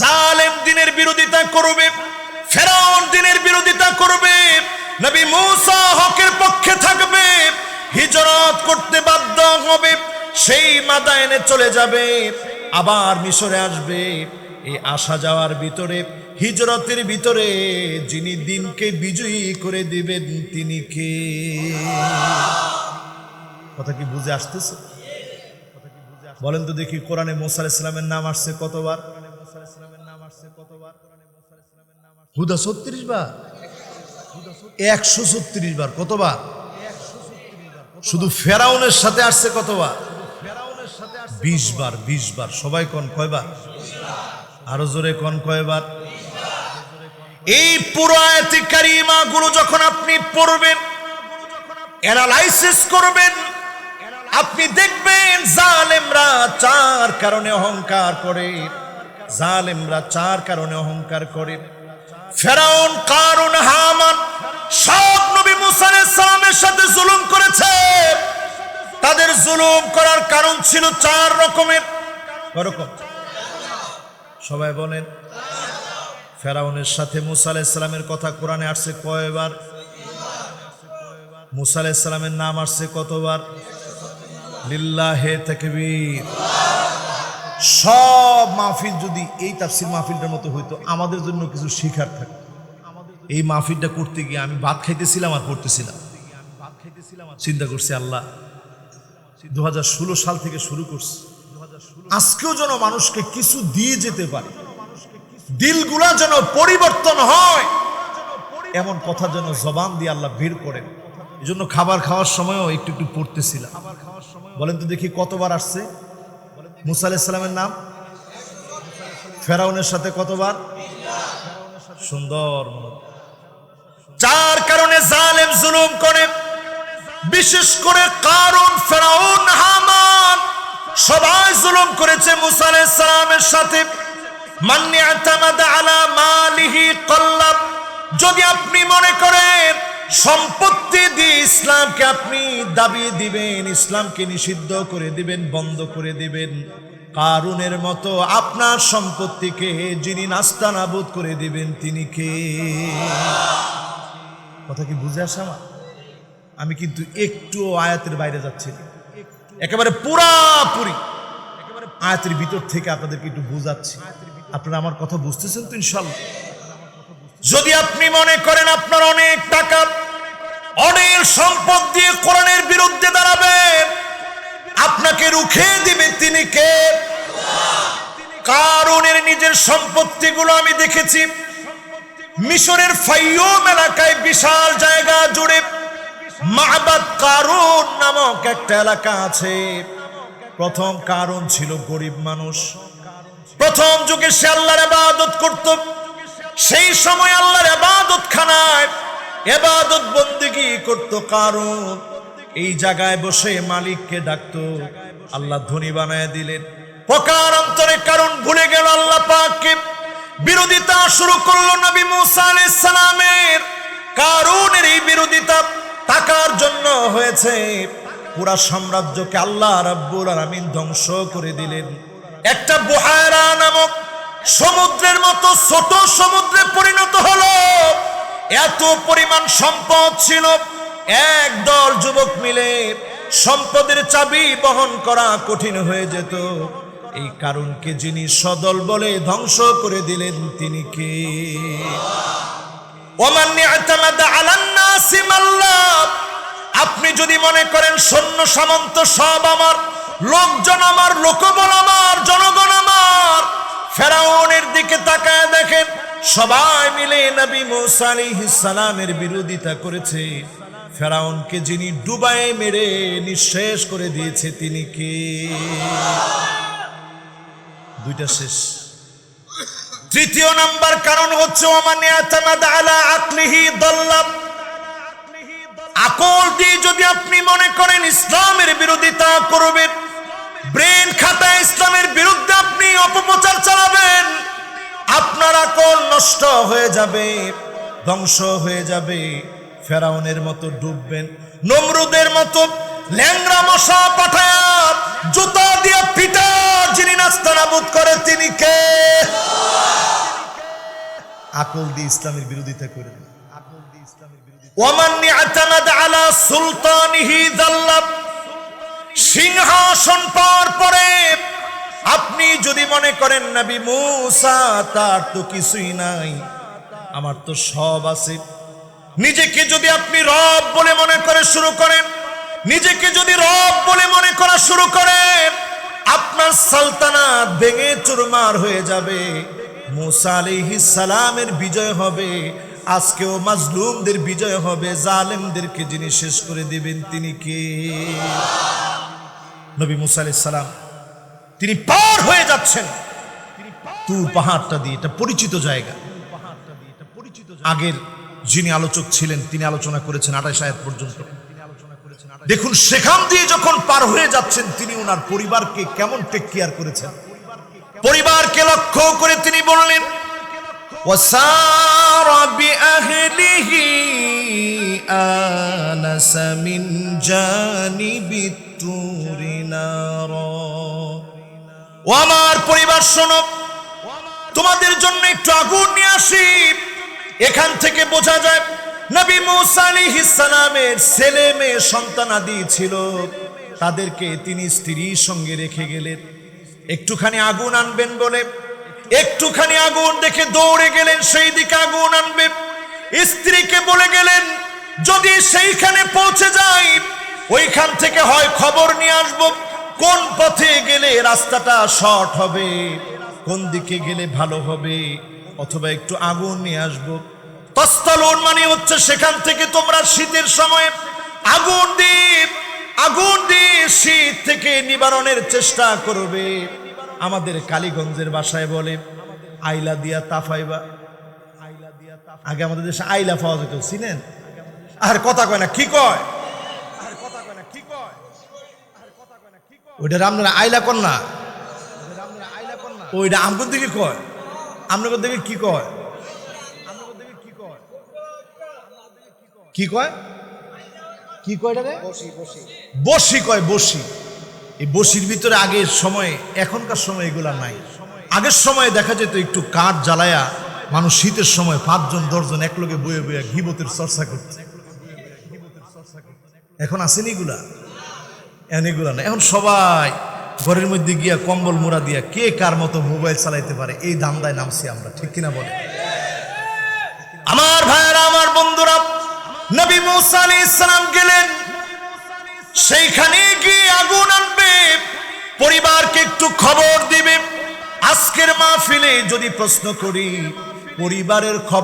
জালেম দিনের বিরোধিতা করবে, ফেরাউন দিনের বিরোধিতা করবে, নবী মূসা হকের পক্ষে থাকবে, হিজরত করতে বাধ্য হবে, সেই মাদায়নে চলে যাবে, আবার মিশরে আসবে। এই আসা যাওয়ার ভিতরে, হিজরতের ভিতরে যিনি দিনকে বিজয়ী করে দিবেন, তিনি কে? কথা কি বুঝে আসতেছে? বলেন তো দেখি কোরআনে মোসা ইসলামের নাম আসছে কতবার? হুদা ছত্রিশ বার। একশো ছত্রিশ বার, কতবার? শুধু ফেরাউনের সাথে আসছে কতবার? বিশ বার বিশ বার। সবাই কন কয়বার? আরও জোরে কন কয়বার? এই পুরো আয়াতি কারিমা গুলো যখন আপনি পড়বেন, অ্যানালাইসিস করবেন, আপনি দেখবেন জালেমরা চার কারণে অহংকার করে। জালেমরা চার কারণে অহংকার করে। ফেরাউন, কারুন, হামান সব নবী মুসা আলাইহিস সালামের সাথে জুলুম করেছে। তাদের জুলুম করার কারণ ছিল চার রকমের। রকম সবাই বলেন, ফেরাউনের সাথে মুসা আলাইহিস কথা কোরআনে আসছে কয়বার? মুসা আলাইহিস নাম আসছে কতবার? লিল্লাহে তাকবীর। সব মাহফিল যদি এই তাফসির মাহফিলটার মতো হইতো, আমাদের জন্য কিছু শিখার থাকে এই মাহফিলটা করতে গিয়ে আমি ভাত খাইতেছিলাম আর পড়তেছিলাম চিন্তা করছি, আল্লাহ দু হাজার ষোলো সাল থেকে শুরু করছি। আজকেও যেন মানুষকে কিছু দিয়ে যেতে পারে। দিলগুলা যেন পরিবর্তন হয়। এমন কথা যেন জবান দিয়ে আল্লাহ বের করেন। এই জন্য খাবার খাওয়ার সময়ও একটু একটু পড়তেছিলাম। বলেন তো দেখি কতবার আসছে? মুসা আলাইসালামের নাম? ফেরাউনের সাথে কতবার? সুন্দর যার কারণে জালেম জুলুম করে, বিশেষ করে কারণ ফেরাউন, হামান, সবাই জুলুম করেছে মুসা আলাইসালামের সাথে। মান্নি আলা মালিহি কল্লাব, যদি আপনি মনে করেন সম্পত্তি দিয়ে ইসলামকে আপনি দাবি দিবেন, ইসলামকে নিষিদ্ধ করে দিবেন, বন্ধ করে দিবেন। কারুনের মতো আপনার সম্পত্তিকে যিনি নাস্তা নাবুদ করে দিবেন, তিনি কে? কথা কি বুঝে আসে আমার? আমি কিন্তু একটু আয়াতের বাইরে যাচ্ছি একেবারে পুরাপুরি আয়াতের ভিতর থেকে আপনাদেরকে একটু বুঝাচ্ছি। আপনারা আমার কথা বুঝতেছেন তো ইনশাল্লাহ? যদি আপনি মনে করেন আপনার অনেক টাকা, অনেক সম্পদ দিয়ে কোরআনের বিরুদ্ধে দাঁড়াবেন আপনাকে রুখে দিবে তিনি কে? কারণের নিজের সম্পত্তিগুলো আমি দেখেছি। মিশরের ফাইয়ুম এলাকায় বিশাল জায়গা জুড়ে মাহবাদ কারণ নামক একটা এলাকা আছে। প্রথম কারণ ছিল গরিব মানুষ। প্রথম যুগে সে আল্লাহর আবাদত করত। সেই সময় আল্লাহর এবাদত খানায় এবাদত বন্দিগি করত কারণ এই জায়গায় বসে মালিককে ডাকতো, আল্লাহ ধনী বানায় দিলেন। পকার অন্তরে কারণ ভুলে গেল আল্লাহ পাককে। বিরোধিতা শুরু করল নবী মুসা আলাইহিস সালামের। কারণের এই বিরোধিতা টাকার জন্য হয়েছে। পুরা সাম্রাজ্যকে আল্লাহ রাব্বুল আলামিন ধ্বংস করে দিলেন। একটা বুহায়রা নামক সমুদ্রের মতো ছোট সমুদ্রে পরিণত হলো। এত পরিমাণ সম্পদ ছিল। এক দল যুবক মিলে সম্পদের চাবি বহন করা কঠিন হয়ে যেত। এই কারণকে যিনি সদল বলে ধ্বংস করে দিলেন, তিনি কে? আপনি যদি মনে করেন সৈন্য সামন্ত সব আমার, লোকজন আমার, লোকবল আমার, জনগণ ফেরাউনের দিকে তাকায় দেখেন, সবাই মিলে নবী মুসা সালামের বিরোধিতা করেছে। ফেরাউনকে যিনি ডুবায় মেরে নিঃশেষ করে দিয়েছে, তিনি কে? দুইটা শেষ। তৃতীয় নাম্বার কারণ হচ্ছে, ওমানে আতামাদ আলা আকলিহি দল্লাব আকল দিয়ে যদি আপনি মনে করেন, ইসলামের বিরোধিতা করবেন। ব্রেন খাতায় ইসলামের বিরুদ্ধে আপনি অপপ্রচার চালাবেন। আপনার আকল নষ্ট হয়ে যাবে, ধ্বংস হয়ে যাবে। ফেরাউনের মতো ডুববেন, নমরুদের মতো ল্যাংরা মশা পাঠায়া জুতা দিয়ে পিটা যিনি নাস্তানাবুদ করে, তিনি কে? আকল দিয়ে ইসলামের বিরোধিতা করে আকল দিয়ে ইসলামের বিরোধিতা ইয়াতামাদ আলা সুলতানিহি যাল্লাব সিংহাসন পাওয়ার পরে আপনি যদি মনে করেন, নবী মূসা, তার তো কিছুই নাই, আমার তো সব আছে। নিজেকে যদি আপনি রব বলে মনে করে শুরু করেন, নিজেকে যদি রব বলে মনে করা শুরু করেন, আপনার সালতানাত ভেঙে চুরমার হয়ে যাবে। মুসা আলাইহিস সালামের বিজয় হবে, আজকেও মাজলুমদের বিজয় হবে, জালেমদেরকে যিনি শেষ করে দিবেন তিনি কে? নবী মুসা সালাম, তিনি পার হয়ে যাচ্ছেন। তুর পাহাড়টা দিয়ে, এটা পরিচিত জায়গা। আগের যিনি আলোচক ছিলেন, তিনি আলোচনা করেছেন আটাই সাহেব পর্যন্ত। দেখুন, সেখান দিয়ে যখন পার হয়ে যাচ্ছেন, তিনি ওনার পরিবারকে কেমন টেক কেয়ার করেছেন? পরিবারকে লক্ষ্য করে তিনি বললেন আনাস মিন জানিবি ও আমার পরিবার শোনো, তোমাদের জন্য একটু আগুন নিয়ে আসি। এখান থেকে বোঝা যায়, নবী মুসা সালামের ছেলে মেয়ে সন্তানাদি ছিল। তাদেরকে তিনি স্ত্রীর সঙ্গে রেখে গেলেন। একটুখানি আগুন আনবেন বলে, একটুখানি আগুন দেখে দৌড়ে গেলেন, সেই দিকে আগুন আনবে স্ত্রীকে বলে গেলেন, যদি সেইখানে পৌঁছে যাই, ওইখান থেকে হয় খবর নিয়ে আসব। কোন পথে গেলে রাস্তাটা শর্ট হবে? কোন দিকে গেলে ভালো হবে? অথবা একটু আগুন নিয়ে আসব। তস্তলন মানে হচ্ছে সেখান থেকে তোমরা শীতের সময় আগুন দিয়ে আগুন দিয়ে শীত থেকে নিবারণের চেষ্টা করবে। আমাদের কালীগঞ্জের বাসায় বলে, আইলা দিয়া তাফাইবা। আগে আমাদের দেশে আইলা পাওয়া যেত, চিনেন? আর কথা কয় না, কি কয়? ওইটা আপনারা আইলা না। ওইটা আমগর দিকে কয়। আপনাদের দিকে কি কয়? কি কয়? কি কয় বসি কয়, বসি। এই বসির ভিতরে আগের সময়ে, এখনকার সময় এগুলা নাই। আগের সময় দেখা যেত একটু কাঠ জ্বালায়া মানুষ শীতের সময় পাঁচজন, দশজন একলগে বয়ে বয়ে ঘিবতের চর্চা করছে এখন আসেনি এগুলা? এখন এগুলা না। এখন সবাই ঘরের মধ্যে গিয়া কম্বল মোড়া দিয়া কে কার মতো মোবাইল চালাইতে পারে, এই দান্দায় নামছি আমরা, ঠিক কিনা বলে? আমার ভাইয়েরা, আমার বন্ধুরা, নবী মুসা আলাইহিস সালাম গেলেন। সেইখানে গিয়ে আগুন আনবে, পরিবারকে একটু খবর দিবে। আজকের মাহফিলে যদি প্রশ্ন করি, পরিবারের খবর